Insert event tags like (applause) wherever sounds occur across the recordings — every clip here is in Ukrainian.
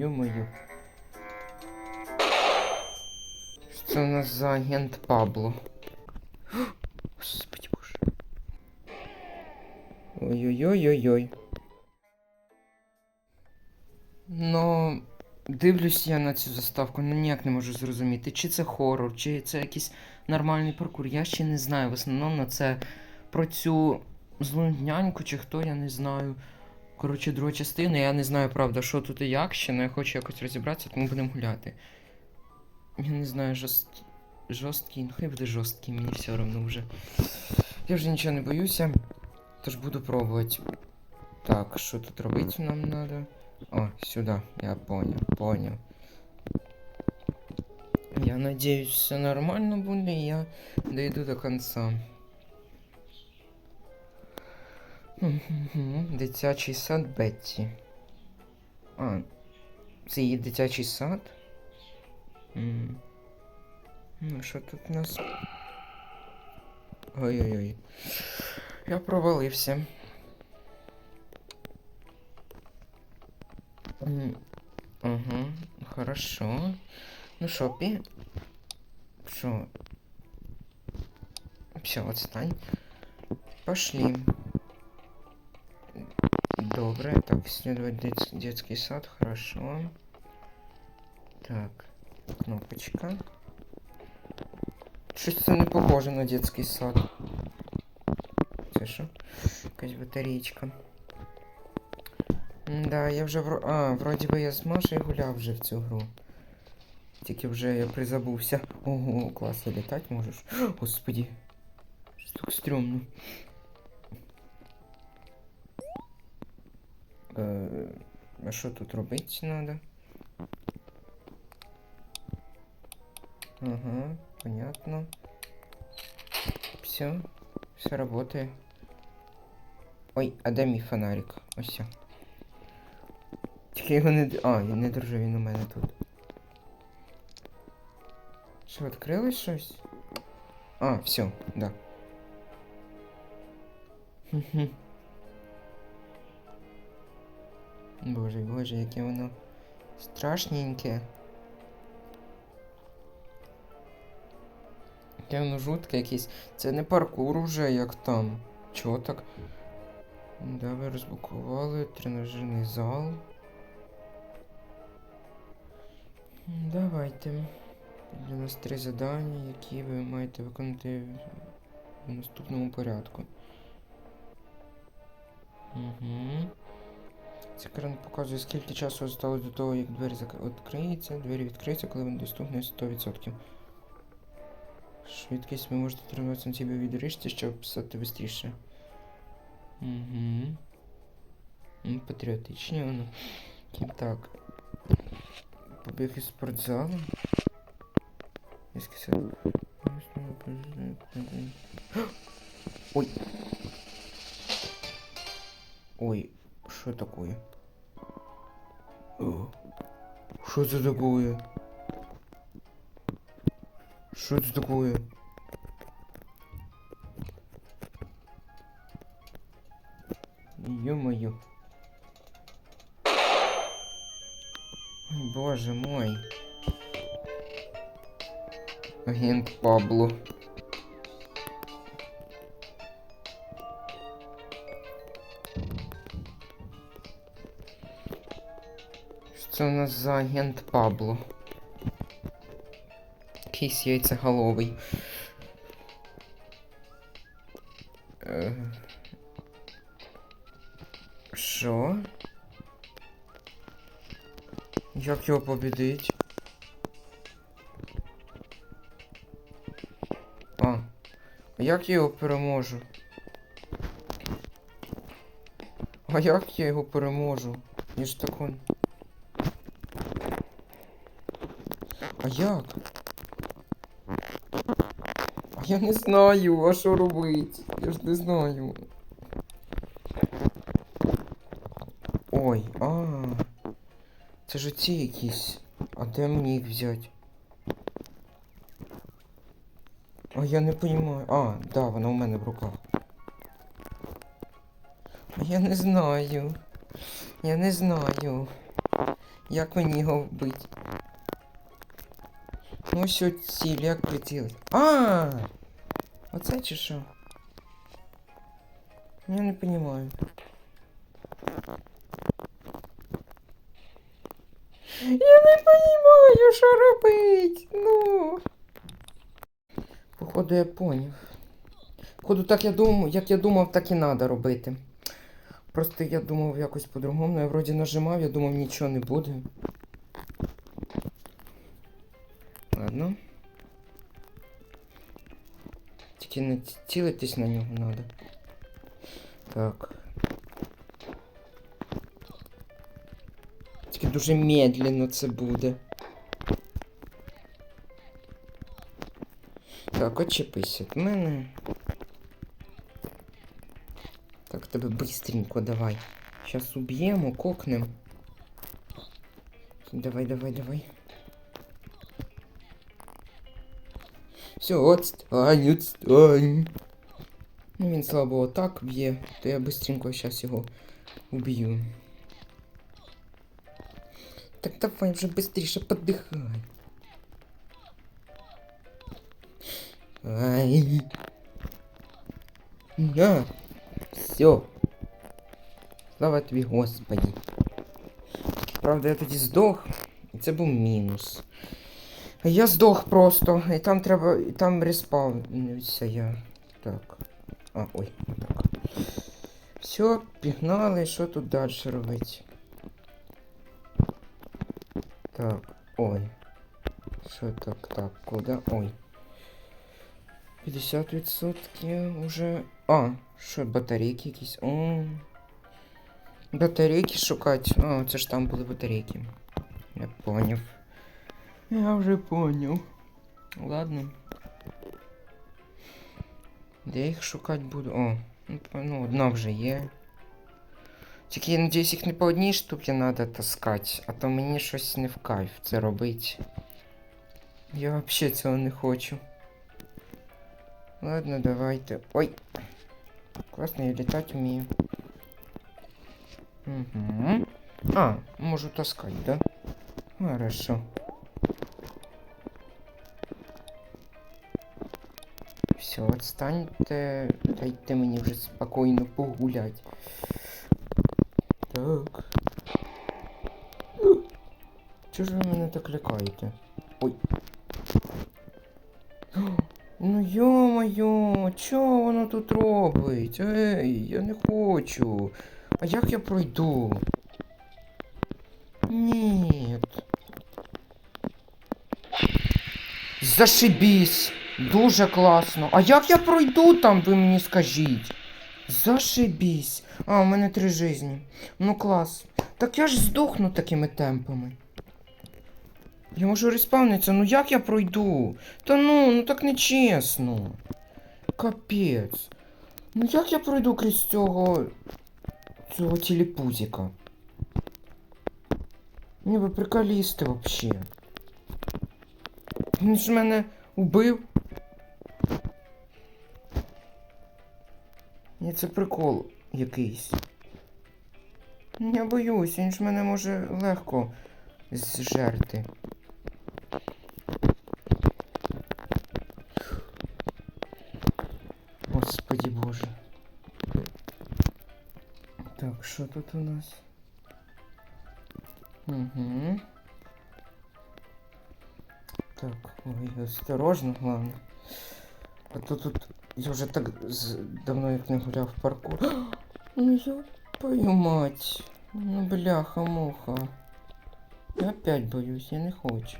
Ё-моё. Це у нас за агент Пабло? Господи боже. Ой-ой-ой-ой-ой. Ну, дивлюсь я на цю заставку, ну ніяк не можу зрозуміти, чи це хорор, чи це якийсь нормальний паркур. Я ще не знаю. В основному це про цю злу няньку, чи хто, я не знаю. Коротше, друга частина, я не знаю, правда, що тут і як ще, але я хочу якось розібратися, тому будемо гуляти. Я не знаю, жорст... жорсткий, ну хай буде жорсткий, мені все одно вже. Я вже нічого не боюся, тож буду пробувати. Так, що тут робити нам треба? О, сюди, я понял, понял. Я надеюсь, все нормально буде, і я дойду до конца. Дитячий сад Бетті. А, це її дитячий сад? Ну, що тут у нас? Ой-ой-ой. Я провалився. Ага, хорошо. Ну що, пі... Що? Все, отстань. Пошли. Добре, так, исследовать дет- детский сад, хорошо. Так, кнопочка. Щось це не похоже на детский сад. Це що? Якась батареечка. Да, я вже вро... А, вроді би я з Машею гуляв вже в цю гру. Тільки вже я призабувся. Ого, клас, я літати можеш. (gasps) Господі. Що так стрьомно. Е, а що тут робити треба? Ага, понятно. Все, все работает. Ой, а де мій фонарик? Ось. все. Тільки його не... А, він не держу, він у мене тут. Що, відкрилось щось? А, все, да. Хм-хм. Боже, боже, яке воно страшненьке. Яке воно жутке якесь. Це не паркур уже, як там. Чого так? Да, ви розблокували тренажерний зал. Давайте. Для нас три завдання, які ви маєте виконати в наступному порядку. Угу. Це екран показує, скільки часу залишилось до того, як двері відкриються. Двері відкриються, коли вони доступні 100%. Швидкість ви можете тренуватися на цій відрижці, щоб писати швидше. Угу. Патріотичні воно. Так. Побіг із спортзалу. Ой, Что это такое? Что это такое? Ё-моё. Ой, боже мой. Агент Пабло. Це у нас за агент Пабло? Якийсь яйцеголовий. Е, Що? Як його побідить? А. Як я його переможу? А як я його переможу? Я ж так он. А як? А я не знаю, а що робить? Я ж не знаю. Ой, а. Це ж ці якісь. А де мені їх взяти? А я не понимаю. А, да, вона у мене в руках. А я не знаю. Я не знаю. Як мені його вбити? От ціль, як прицілити. А! Оце чи що? Я не понимаю. Я не понимаю, що робить. Ну. Походу, я поняв. Походу, так я думав, як я думав, так і треба робити. Просто я думав якось по-другому. Я вроді нажимав, я думав, нічого не буде. Тільки не ці- цілитись на нього треба. Так. Тільки дуже медленно це буде. Так, очепись від мене. Так, тебе быстренько давай. Сейчас уб'ємо, кокнем. Давай, давай, давай. Все, отстань, отстань. Ну він слабо так б'є, то я быстренько сейчас його уб'ю. Так давай вже быстріше подихай. Ай. На. Все. Слава тобі, Господі. Правда, я тоді здох, і це був мінус. Я здох просто, і там треба. І там респавнився я. Так. А, ой, так. Все, пігнали, що тут далі робити? Так, ой. Що так, так, куди? Ой. 50% уже. А, що, батарейки якісь? О. Батарейки шукати. А, це ж там були батарейки. Я поняв. Я вже поняв. Ладно. Де я їх шукати буду? О, ну, п- ну одна вже є. Тільки я надіюсь, їх не по одній штуці треба таскати, а то мені щось не в кайф це робити. Я взагалі цього не хочу. Ладно, давайте. Ой. Класно, я літати вмію. Угу. А, можу таскать, да? Хорошо. Все, отстаньте. Дайте мені вже спокійно погулять. Так. Чого ж ви мене так лякаєте? Ой. Ну йо-моє, чого воно тут робить? Ей, я не хочу. А як я пройду? Ні. Зашибісь! Дуже класно. А як я пройду там, ви мені скажіть? Зашибісь. А, у мене три жизні. Ну клас. Так я ж здохну такими темпами. Я можу респавнитися, ну як я пройду? Та ну, ну так не чесно. Капець. Ну як я пройду крізь цього. цього телепузика? Ні, ви приколісти вообще. Він ж мене убив. Ні, це прикол якийсь. Я боюсь, він ж мене може легко зжерти. Господи боже. Так, що тут у нас? Угу. Так, ой, осторожно, главное. А то тут я вже так давно як не гуляв в парку. (gasps) Ну я твою мать. Ну бляха-муха. Я опять боюсь, я не хочу.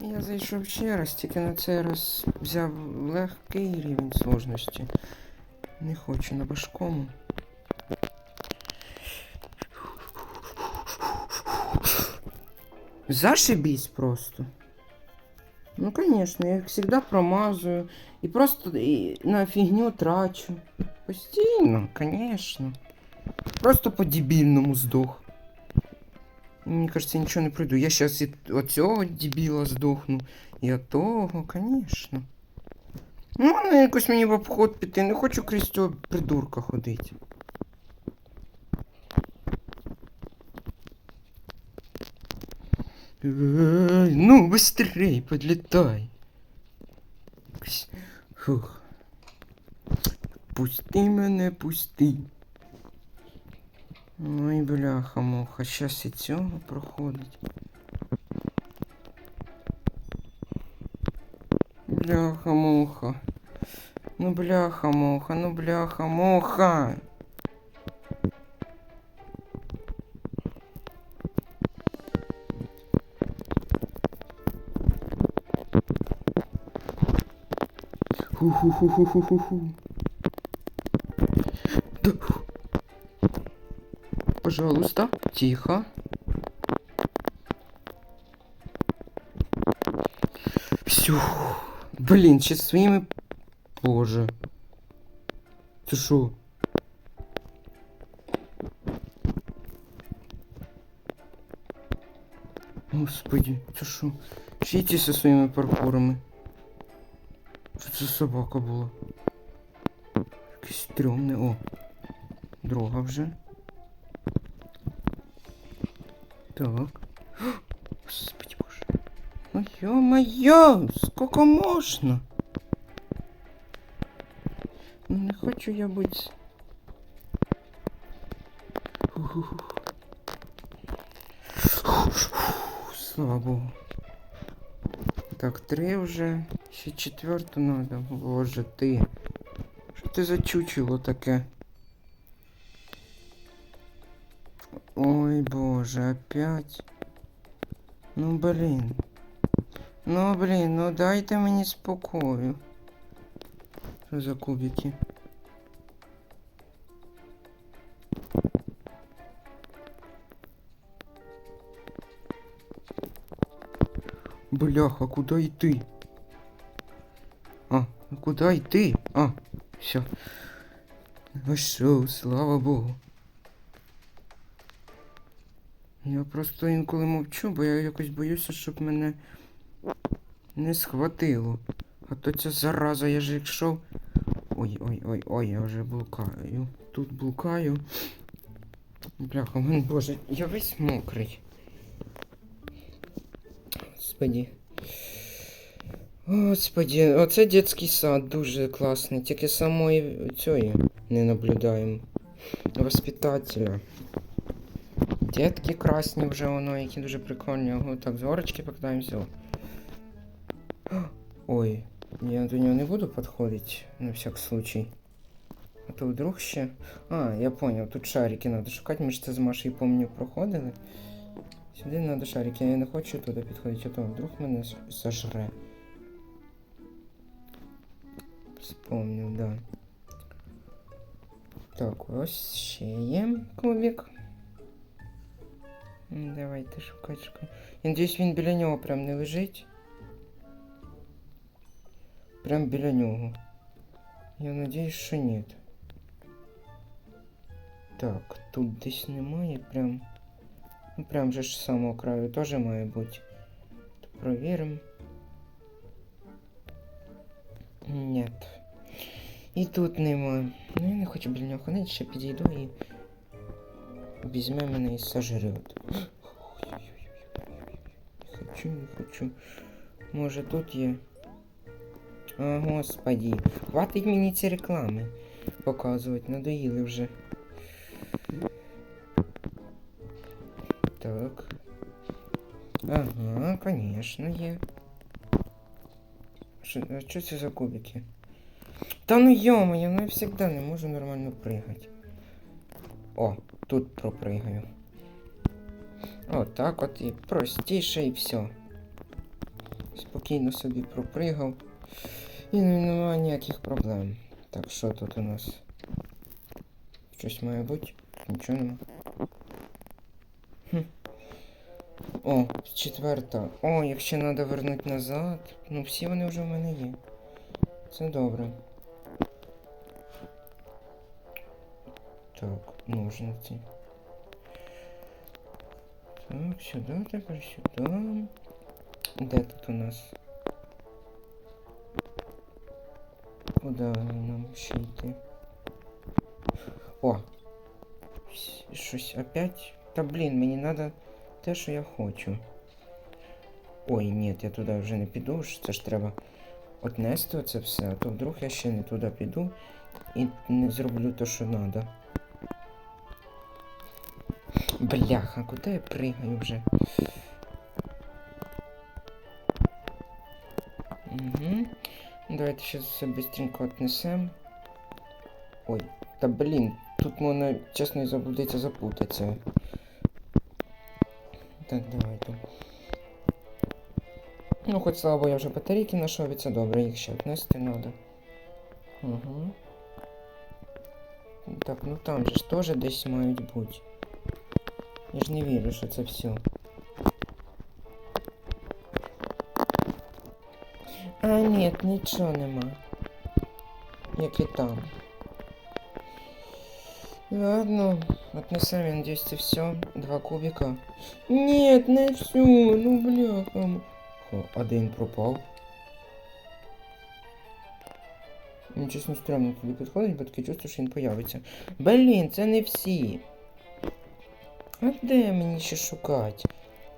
Я зайшов ще раз, тільки на цей раз взяв легкий рівень сложності. Не хочу на важкому. Зашибись просто. Ну, конечно, я их всегда промазываю. И просто и на фигню трачу. Постійно, конечно. Просто по-дебільному здох. Мені кажется, я нічого не пройду. Я сейчас і от цього дебіла здохну. І от того, конечно. Можна якось мені в обход піти, не хочу крізь цього придурка ходити. Ну, быстрей, подлетай. Фух. Пусти мене, пусти. Ой, бляха, муха, щас і цього проходить. Бляха, муха. Ну, бляха, муха, ну, бляха, муха. Пожалуйста, тихо. Все. Блин, сейчас своими... Боже. Ты шо? Господи? Ще й ті зі своїми паркурами. Що це собака була? Якесь стрьомне. О. Друга вже. Так. Господи боже. Ну ё-моё, сколько можно? Ну не хочу я быть... Фу-фу-фу. Слава Богу. Так, три вже. Ще четверту надо. Боже ти. Що ти за чучело таке? Ой, боже, опять. Ну блін. Ну блін, ну дайте мені спокою. Що за кубики? Бляха, куда йти? Ну куда йти? А, все. Вийшов, слава Богу. Я просто інколи мовчу, бо я якось боюся, щоб мене не схватило. А то ця зараза, я ж якщо. Ой-ой-ой-ой, я вже блукаю. Тут блукаю. Бляха, мен, боже, я весь мокрий. Господи. Господи, оце дитячий сад дуже класний. Тільки самої цієї не наблюдаємо. Воспитателя. Дітки красні вже воно, які дуже прикольні. Ого, так, з горочки покидаємося. Ой, я до нього не буду підходити, на всяк случай. А то вдруг ще. А, я понял, тут шарики надо шукати, ми ж це з Машею, помню, проходили. Сюди надо шарики, я не хочу туди підходити, а то вдруг мене сожре. Вспомнив, да. Так, ось ще є кубик. М, Давайте шукати, шукати. Я надіюсь, він біля нього прям не лежить. Прям біля нього. Я надіюсь, що ні. Так, тут десь немає прям. Ну прям же ж з самого краю теж має бути. То провіримо. Нет. І тут нема. Ну я не хочу біля нього ходити, ще підійду і візьме мене і сожрет. (gasps) Не хочу, не хочу. Може тут є. О, господі. Хватить мені ці реклами показувати, надоїли вже. Так. Ага, конечно, є. Що, а що це за кубики? Та ну йо-моє, ну я завжди не можу нормально пригати. О, тут пропригаю. О, так от і простіше і все. Спокійно собі пропригав. І немає ніяких проблем. Так, що тут у нас? Щось має бути? Нічого нема. Хм. О, четверта. О, якщо треба вернути назад. Ну всі вони вже в мене є. Це добре. Так, ножниці. Так, сюди, тепер сюди. Де тут у нас? Куди нам ще йти? О! Щ- Щось опять. Та блін, мені треба те, що я хочу. Ой, ні, я туди вже не піду, ж це ж треба отнести оце все, а то вдруг я ще не туди піду і не зроблю те, що треба. Бляха, куди я пригаю вже? Угу. Давайте сейчас все быстренько отнесем. Ой, та блін, тут можна, чесно, і заблудиться запутатися. Так, давайте. Ну, хоч слава Богу, я вже батарейки знайшов, і це добре, їх ще віднести треба. Угу. Так, ну там же ж теж десь мають бути. Я ж не вірю, що це все. А, ні, нічого нема. Як і там. Ладно, отнесем, я надеюсь, це все. Два кубика. Нет, не все, ну бляха. Один пропав. Мені чесно стрімно туди підходить, бо таке чувство, що він появиться. Блін, це не всі. А де мені ще шукати?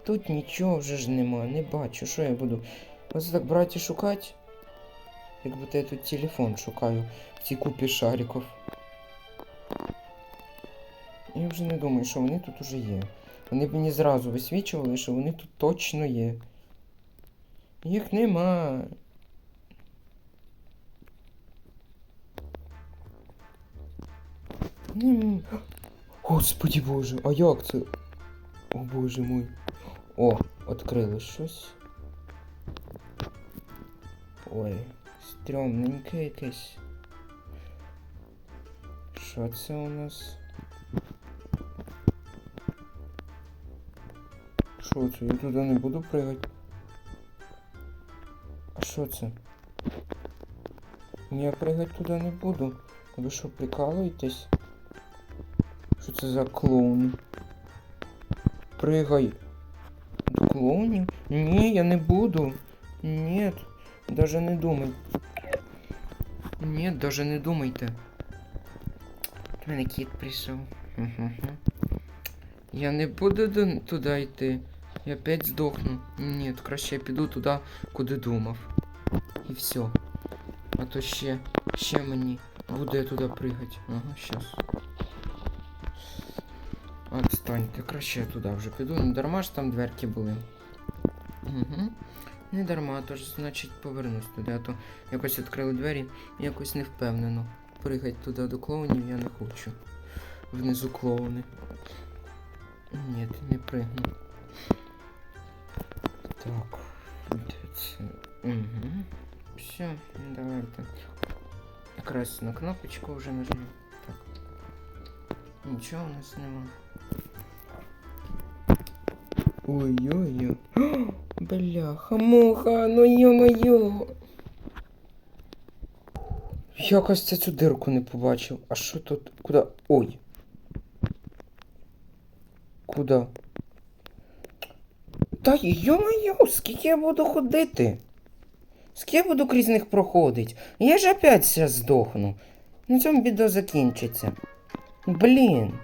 Тут нічого вже ж нема, не бачу, що я буду. Ось так брати і шукати. Як будто я тут телефон шукаю в цій купі шариків. Я вже не думаю, що вони тут уже є. Вони б мені зразу висвічували, що вони тут точно є. Їх нема. Нем... Господи боже, а як це? О боже мой. О, відкрили щось. Ой, стрьомненьке якесь. Що це у нас? Що це? Я туди не буду пригати. А що це? Ні, Я пригати туди не буду. Ви що, прикалуєтесь? Це за клоун? Пригай. До клоунів? Ні, я не буду. Нет, даже не думай. Нет, даже не думайте. У мене кіт прийшов. Я не буду туди йти. Я опять здохну. Ні, краще я піду туди, куди думав. І все. А то ще, ще мені буде туди пригати. Ага, щас. Отстаньте, краще я туди вже піду. Не дарма ж там дверки були. Угу. Не дарма, тож значить повернусь туди, а то якось відкрили двері, якось не впевнено. Пригать туди до клоунів я не хочу. Внизу клоуни. Ні, не пригну. Так. це? Угу. Все, давайте. Якраз на кнопочку вже нажму. Так. Нічого у нас нема. Ой-ой-ой. О, (gasps) Бляха, муха, ну ё-моё. Якось я цю дирку не побачив. А що тут? Куда? Ой. Куда? Та йо-моё, скільки я буду ходити? Скільки я буду крізь них проходить? Я ж опять зараз здохну. На цьому відео закінчиться. Блін.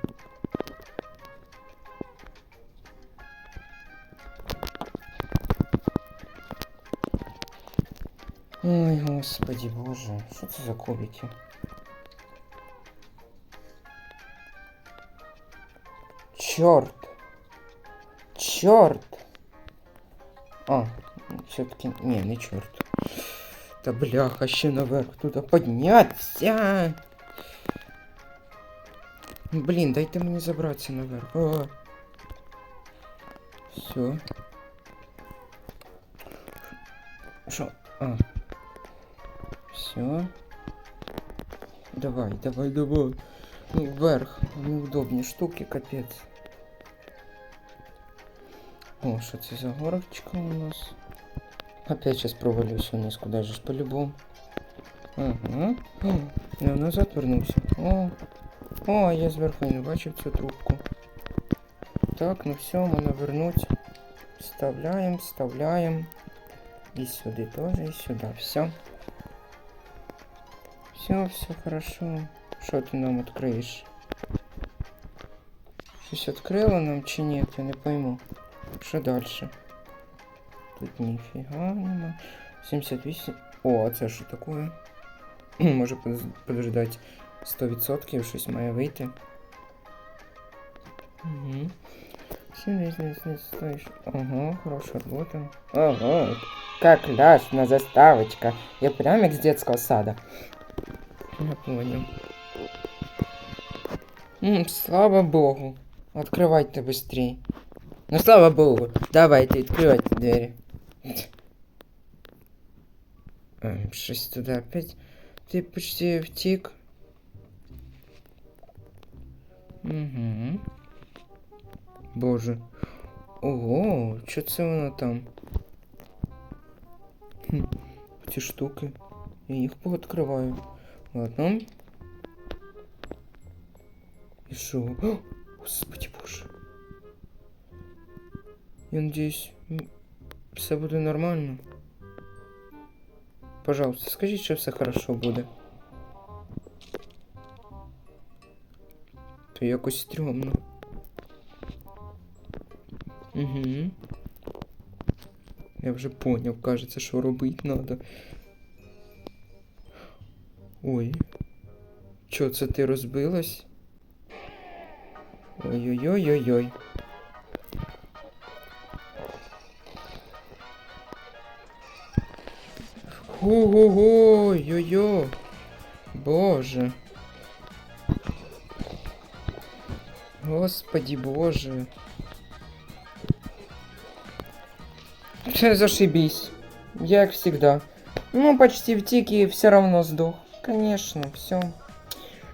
Ой, господи боже, що це за кубики? Чорт! Чорт! А, все-таки. Не, не чорт. Та бляха, ще наверх туди піднятися. Блін, дайте мені забратися наверх. О. Все. Що? А. Все. Давай, давай, давай. Ну, вверх. Неудобні штуки, капець. О, що це за горочка у нас? Опять сейчас провалюсь вниз, куда же ж по-любому. Ага. О, я назад вернувся. О. О, я зверху не бачив цю трубку. Так, ну все, можна вернуть. Вставляем, вставляем. И сюда тоже, и сюда. Все. Все, все хорошо. Що ти нам відкриєш? Щось відкрила нам чи ні? Я не пойму. Що далі? Тут ніфіга нема. 78. О, а це що таке? (clears throat) Може подож- подождать 100% щось має вийти. Угу. Ага, хорошая работа. Ага, как классная заставочка. Я прям с детского сада. Я понял. М, слава богу. Открывайте быстрей. Ну слава богу. Давайте, открывайте двери. Ем, Щось туда опять. Ты почти втік. Угу. Боже. Ого, що це воно там? Хм, ці штуки. Я їх пооткриваю. Ладно. І що? О, Господи боже. Я надіюсь, м, все буде нормально. Пожалуйста, скажіть, що все хорошо буде. То якось стрьомно. Угу. Я вже поняв, кажеться, що робити надо. Ой. Чо, це ти розбилась? Ой-ой-ой-ой-ой. Ого-го, йо-йо. Боже. Господи боже. Зашибись. Я как всегда. Ну, почти втік і все равно здох. Конечно, все.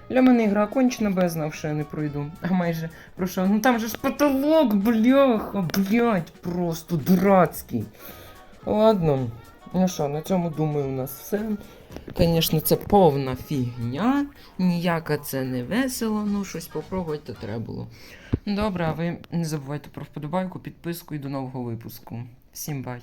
Для мене ігра кончена, бо я знав, що я не пройду. А майже пройшов. Ну там же ж потолок, бляха, блядь, просто дурацький. Ладно. Ну що, на цьому думаю, у нас все. Звісно, це повна фігня. Ніяка це не весело, ну щось попробувати треба було. Добре, а ви не забувайте про вподобайку, підписку і до нового випуску. Всім бай!